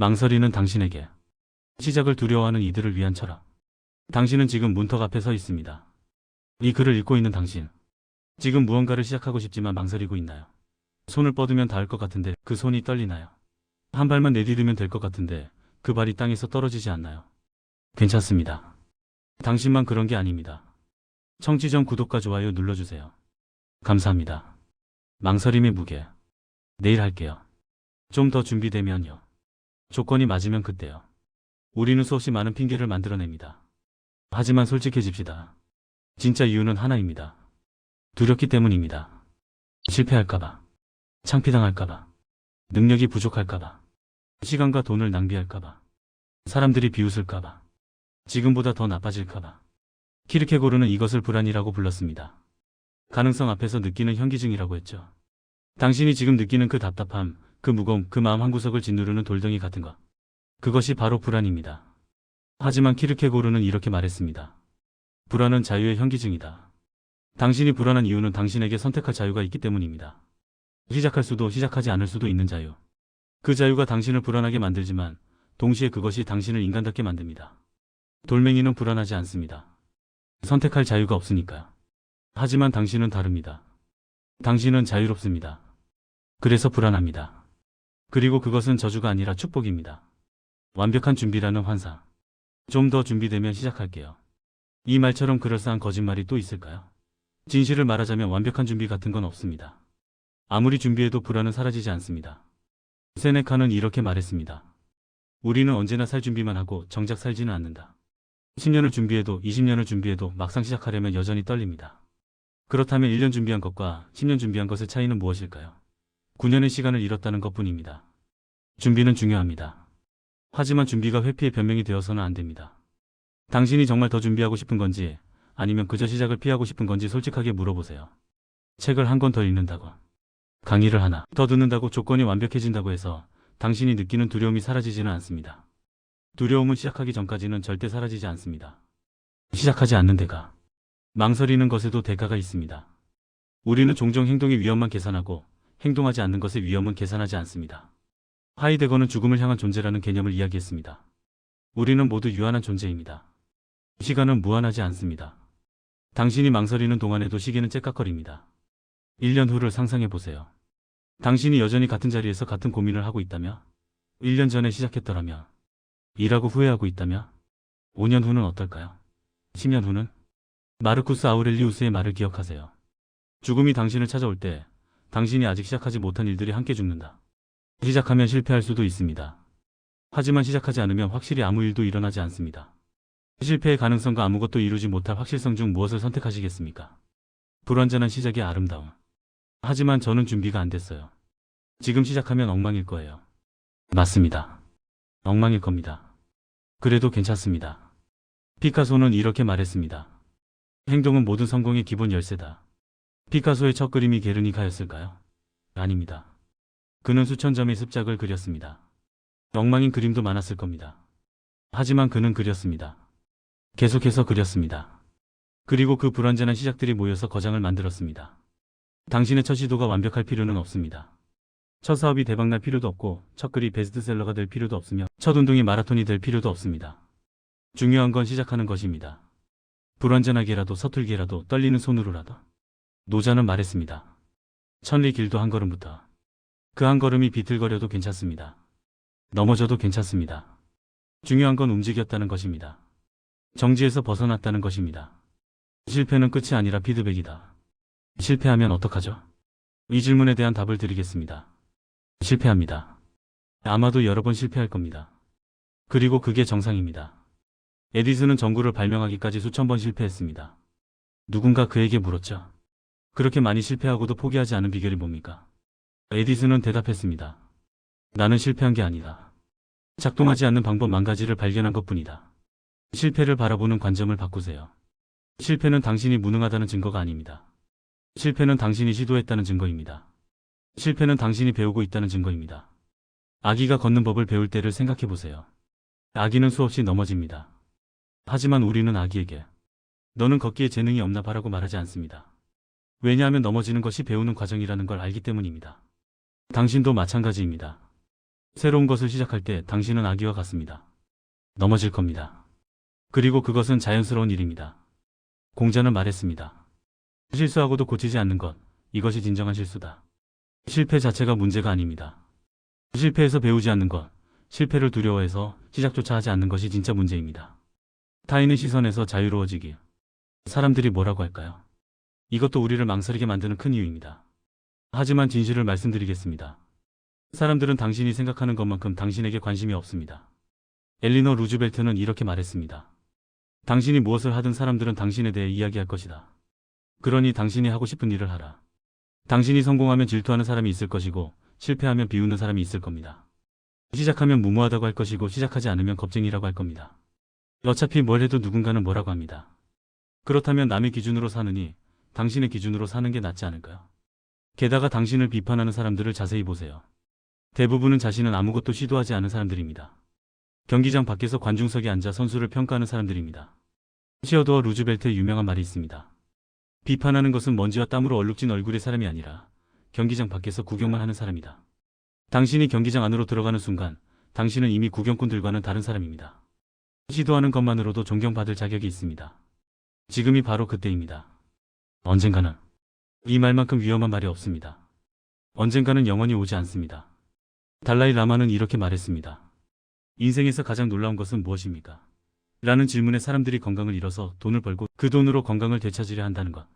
망설이는 당신에게 시작을 두려워하는 이들을 위한 철학. 당신은 지금 문턱 앞에 서 있습니다. 이 글을 읽고 있는 당신. 지금 무언가를 시작하고 싶지만 망설이고 있나요? 손을 뻗으면 닿을 것 같은데 그 손이 떨리나요? 한 발만 내디디면 될 것 같은데 그 발이 땅에서 떨어지지 않나요? 괜찮습니다. 당신만 그런 게 아닙니다. 청취 전 구독과 좋아요 눌러주세요. 감사합니다. 망설임의 무게. 내일 할게요. 좀 더 준비되면요. 조건이 맞으면 그때요. 우리는 수없이 많은 핑계를 만들어냅니다. 하지만 솔직해집시다. 진짜 이유는 하나입니다. 두렵기 때문입니다. 실패할까봐. 창피당할까봐. 능력이 부족할까봐. 시간과 돈을 낭비할까봐. 사람들이 비웃을까봐. 지금보다 더 나빠질까봐. 키르케고르는 이것을 불안이라고 불렀습니다. 가능성 앞에서 느끼는 현기증이라고 했죠. 당신이 지금 느끼는 그 답답함, 그 무거움, 그 마음 한구석을 짓누르는 돌덩이 같은 것. 그것이 바로 불안입니다. 하지만 키르케고르는 이렇게 말했습니다. 불안은 자유의 현기증이다. 당신이 불안한 이유는 당신에게 선택할 자유가 있기 때문입니다. 시작할 수도 시작하지 않을 수도 있는 자유. 그 자유가 당신을 불안하게 만들지만 동시에 그것이 당신을 인간답게 만듭니다. 돌멩이는 불안하지 않습니다. 선택할 자유가 없으니까요. 하지만 당신은 다릅니다. 당신은 자유롭습니다. 그래서 불안합니다. 그리고 그것은 저주가 아니라 축복입니다. 완벽한 준비라는 환상. 좀 더 준비되면 시작할게요. 이 말처럼 그럴싸한 거짓말이 또 있을까요? 진실을 말하자면 완벽한 준비 같은 건 없습니다. 아무리 준비해도 불안은 사라지지 않습니다. 세네카는 이렇게 말했습니다. 우리는 언제나 살 준비만 하고 정작 살지는 않는다. 10년을 준비해도 20년을 준비해도 막상 시작하려면 여전히 떨립니다. 그렇다면 1년 준비한 것과 10년 준비한 것의 차이는 무엇일까요? 9년의 시간을 잃었다는 것 뿐입니다. 준비는 중요합니다. 하지만 준비가 회피의 변명이 되어서는 안 됩니다. 당신이 정말 더 준비하고 싶은 건지 아니면 그저 시작을 피하고 싶은 건지 솔직하게 물어보세요. 책을 한 권 더 읽는다고. 강의를 하나 더 듣는다고 조건이 완벽해진다고 해서 당신이 느끼는 두려움이 사라지지는 않습니다. 두려움은 시작하기 전까지는 절대 사라지지 않습니다. 시작하지 않는 데가 망설이는 것에도 대가가 있습니다. 우리는 종종 행동의 위험만 계산하고 행동하지 않는 것의 위험은 계산하지 않습니다. 하이데거는 죽음을 향한 존재라는 개념을 이야기했습니다. 우리는 모두 유한한 존재입니다. 시간은 무한하지 않습니다. 당신이 망설이는 동안에도 시계는 째깍거립니다. 1년 후를 상상해 보세요. 당신이 여전히 같은 자리에서 같은 고민을 하고 있다며? 1년 전에 시작했더라면? 일하고 후회하고 있다며? 5년 후는 어떨까요? 10년 후는? 마르쿠스 아우렐리우스의 말을 기억하세요. 죽음이 당신을 찾아올 때 당신이 아직 시작하지 못한 일들이 함께 죽는다. 시작하면 실패할 수도 있습니다. 하지만 시작하지 않으면 확실히 아무 일도 일어나지 않습니다. 실패의 가능성과 아무것도 이루지 못할 확실성 중 무엇을 선택하시겠습니까? 불완전한 시작의 아름다움. 하지만 저는 준비가 안 됐어요. 지금 시작하면 엉망일 거예요. 맞습니다. 엉망일 겁니다. 그래도 괜찮습니다. 피카소는 이렇게 말했습니다. 행동은 모든 성공의 기본 열쇠다. 피카소의 첫 그림이 게르니카였을까요? 아닙니다. 그는 수천 점의 습작을 그렸습니다. 엉망인 그림도 많았을 겁니다. 하지만 그는 그렸습니다. 계속해서 그렸습니다. 그리고 그 불완전한 시작들이 모여서 거장을 만들었습니다. 당신의 첫 시도가 완벽할 필요는 없습니다. 첫 사업이 대박날 필요도 없고 첫 글이 베스트셀러가 될 필요도 없으며 첫 운동이 마라톤이 될 필요도 없습니다. 중요한 건 시작하는 것입니다. 불완전하게라도 서툴게라도 떨리는 손으로라도. 노자는 말했습니다. 천리 길도 한 걸음부터. 그 한 걸음이 비틀거려도 괜찮습니다. 넘어져도 괜찮습니다. 중요한 건 움직였다는 것입니다. 정지에서 벗어났다는 것입니다. 실패는 끝이 아니라 피드백이다. 실패하면 어떡하죠? 이 질문에 대한 답을 드리겠습니다. 실패합니다. 아마도 여러 번 실패할 겁니다. 그리고 그게 정상입니다. 에디슨은 전구를 발명하기까지 수천 번 실패했습니다. 누군가 그에게 물었죠. 그렇게 많이 실패하고도 포기하지 않은 비결이 뭡니까? 에디슨은 대답했습니다. 나는 실패한 게 아니다. 작동하지 않는 방법 만 가지를 발견한 것 뿐이다. 실패를 바라보는 관점을 바꾸세요. 실패는 당신이 무능하다는 증거가 아닙니다. 실패는 당신이 시도했다는 증거입니다. 실패는 당신이 배우고 있다는 증거입니다. 아기가 걷는 법을 배울 때를 생각해 보세요. 아기는 수없이 넘어집니다. 하지만 우리는 아기에게 너는 걷기에 재능이 없나 봐라고 말하지 않습니다. 왜냐하면 넘어지는 것이 배우는 과정이라는 걸 알기 때문입니다. 당신도 마찬가지입니다. 새로운 것을 시작할 때 당신은 아기와 같습니다. 넘어질 겁니다. 그리고 그것은 자연스러운 일입니다. 공자는 말했습니다. 실수하고도 고치지 않는 것, 이것이 진정한 실수다. 실패 자체가 문제가 아닙니다. 실패해서 배우지 않는 것, 실패를 두려워해서 시작조차 하지 않는 것이 진짜 문제입니다. 타인의 시선에서 자유로워지기. 사람들이 뭐라고 할까요? 이것도 우리를 망설이게 만드는 큰 이유입니다. 하지만 진실을 말씀드리겠습니다. 사람들은 당신이 생각하는 것만큼 당신에게 관심이 없습니다. 엘리너 루즈벨트는 이렇게 말했습니다. 당신이 무엇을 하든 사람들은 당신에 대해 이야기할 것이다. 그러니 당신이 하고 싶은 일을 하라. 당신이 성공하면 질투하는 사람이 있을 것이고 실패하면 비웃는 사람이 있을 겁니다. 시작하면 무모하다고 할 것이고 시작하지 않으면 겁쟁이라고 할 겁니다. 어차피 뭘 해도 누군가는 뭐라고 합니다. 그렇다면 남의 기준으로 사느니 당신의 기준으로 사는 게 낫지 않을까요? 게다가 당신을 비판하는 사람들을 자세히 보세요. 대부분은 자신은 아무것도 시도하지 않은 사람들입니다. 경기장 밖에서 관중석에 앉아 선수를 평가하는 사람들입니다. 시어도어 루즈벨트의 유명한 말이 있습니다. 비판하는 것은 먼지와 땀으로 얼룩진 얼굴의 사람이 아니라 경기장 밖에서 구경만 하는 사람이다. 당신이 경기장 안으로 들어가는 순간 당신은 이미 구경꾼들과는 다른 사람입니다. 시도하는 것만으로도 존경받을 자격이 있습니다. 지금이 바로 그때입니다. 언젠가는 이 말만큼 위험한 말이 없습니다. 언젠가는 영원히 오지 않습니다. 달라이 라마는 이렇게 말했습니다. 인생에서 가장 놀라운 것은 무엇입니까? 라는 질문에 사람들이 건강을 잃어서 돈을 벌고 그 돈으로 건강을 되찾으려 한다는 것.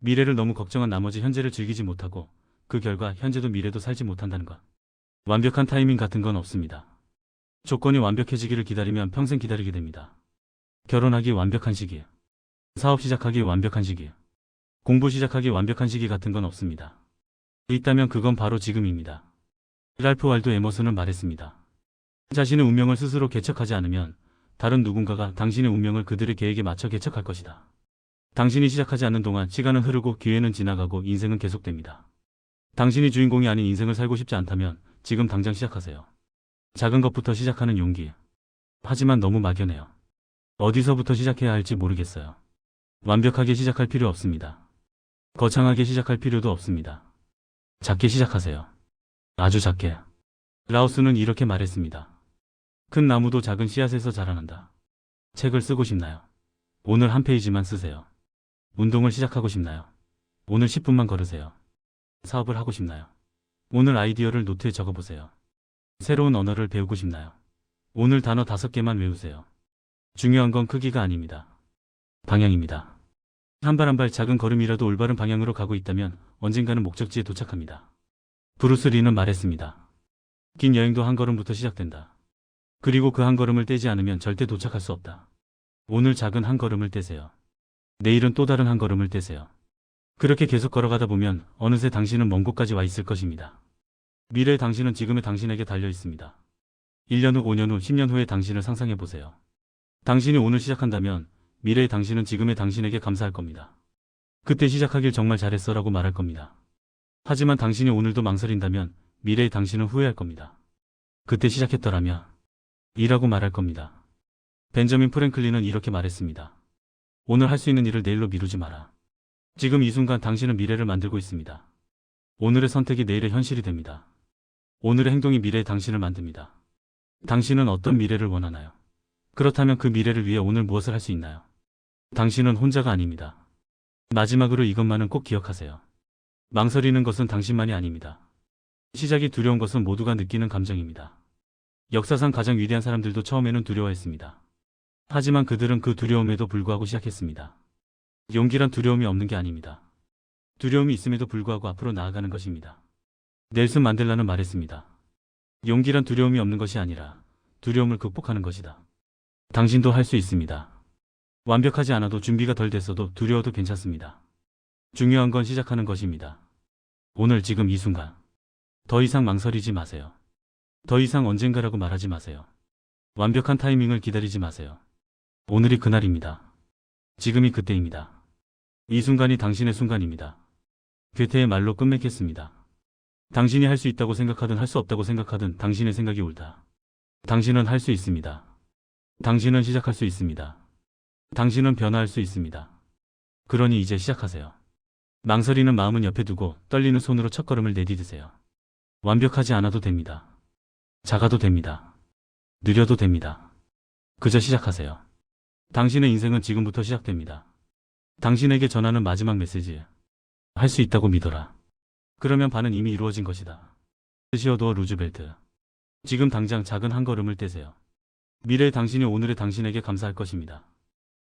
미래를 너무 걱정한 나머지 현재를 즐기지 못하고 그 결과 현재도 미래도 살지 못한다는 것. 완벽한 타이밍 같은 건 없습니다. 조건이 완벽해지기를 기다리면 평생 기다리게 됩니다. 결혼하기 완벽한 시기, 사업 시작하기 완벽한 시기, 공부 시작하기 완벽한 시기 같은 건 없습니다. 있다면 그건 바로 지금입니다. 랄프 waldo 에머슨은 말했습니다. 자신의 운명을 스스로 개척하지 않으면 다른 누군가가 당신의 운명을 그들의 계획에 맞춰 개척할 것이다. 당신이 시작하지 않는 동안 시간은 흐르고 기회는 지나가고 인생은 계속됩니다. 당신이 주인공이 아닌 인생을 살고 싶지 않다면 지금 당장 시작하세요. 작은 것부터 시작하는 용기. 하지만 너무 막연해요. 어디서부터 시작해야 할지 모르겠어요. 완벽하게 시작할 필요 없습니다. 거창하게 시작할 필요도 없습니다. 작게 시작하세요. 아주 작게. 라오스는 이렇게 말했습니다. 큰 나무도 작은 씨앗에서 자라난다. 책을 쓰고 싶나요? 오늘 한 페이지만 쓰세요. 운동을 시작하고 싶나요? 오늘 10분만 걸으세요. 사업을 하고 싶나요? 오늘 아이디어를 노트에 적어보세요. 새로운 언어를 배우고 싶나요? 오늘 단어 다섯 개만 외우세요. 중요한 건 크기가 아닙니다. 방향입니다. 한 발 한 발 작은 걸음이라도 올바른 방향으로 가고 있다면 언젠가는 목적지에 도착합니다. 브루스 리는 말했습니다. 긴 여행도 한 걸음부터 시작된다. 그리고 그 한 걸음을 떼지 않으면 절대 도착할 수 없다. 오늘 작은 한 걸음을 떼세요. 내일은 또 다른 한 걸음을 떼세요. 그렇게 계속 걸어가다 보면 어느새 당신은 먼 곳까지 와 있을 것입니다. 미래의 당신은 지금의 당신에게 달려 있습니다. 1년 후, 5년 후, 10년 후의 당신을 상상해 보세요. 당신이 오늘 시작한다면 미래의 당신은 지금의 당신에게 감사할 겁니다. 그때 시작하길 정말 잘했어 라고 말할 겁니다. 하지만 당신이 오늘도 망설인다면 미래의 당신은 후회할 겁니다. 그때 시작했더라면 이라고 말할 겁니다. 벤저민 프랭클린은 이렇게 말했습니다. 오늘 할 수 있는 일을 내일로 미루지 마라. 지금 이 순간 당신은 미래를 만들고 있습니다. 오늘의 선택이 내일의 현실이 됩니다. 오늘의 행동이 미래의 당신을 만듭니다. 당신은 어떤 미래를 원하나요? 그렇다면 그 미래를 위해 오늘 무엇을 할 수 있나요? 당신은 혼자가 아닙니다. 마지막으로 이것만은 꼭 기억하세요. 망설이는 것은 당신만이 아닙니다. 시작이 두려운 것은 모두가 느끼는 감정입니다. 역사상 가장 위대한 사람들도 처음에는 두려워했습니다. 하지만 그들은 그 두려움에도 불구하고 시작했습니다. 용기란 두려움이 없는 게 아닙니다. 두려움이 있음에도 불구하고 앞으로 나아가는 것입니다. 넬슨 만델라는 말했습니다. 용기란 두려움이 없는 것이 아니라 두려움을 극복하는 것이다. 당신도 할 수 있습니다. 완벽하지 않아도 준비가 덜 됐어도 두려워도 괜찮습니다. 중요한 건 시작하는 것입니다. 오늘 지금 이 순간. 더 이상 망설이지 마세요. 더 이상 언젠가라고 말하지 마세요. 완벽한 타이밍을 기다리지 마세요. 오늘이 그날입니다. 지금이 그때입니다. 이 순간이 당신의 순간입니다. 괴테의 말로 끝맺겠습니다. 당신이 할 수 있다고 생각하든 할 수 없다고 생각하든 당신의 생각이 옳다. 당신은 할 수 있습니다. 당신은 시작할 수 있습니다. 당신은 변화할 수 있습니다. 그러니 이제 시작하세요. 망설이는 마음은 옆에 두고 떨리는 손으로 첫걸음을 내디드세요. 완벽하지 않아도 됩니다. 작아도 됩니다. 느려도 됩니다. 그저 시작하세요. 당신의 인생은 지금부터 시작됩니다. 당신에게 전하는 마지막 메시지. 할 수 있다고 믿어라. 그러면 반은 이미 이루어진 것이다. 시어도어 루즈벨트. 지금 당장 작은 한 걸음을 떼세요. 미래의 당신이 오늘의 당신에게 감사할 것입니다.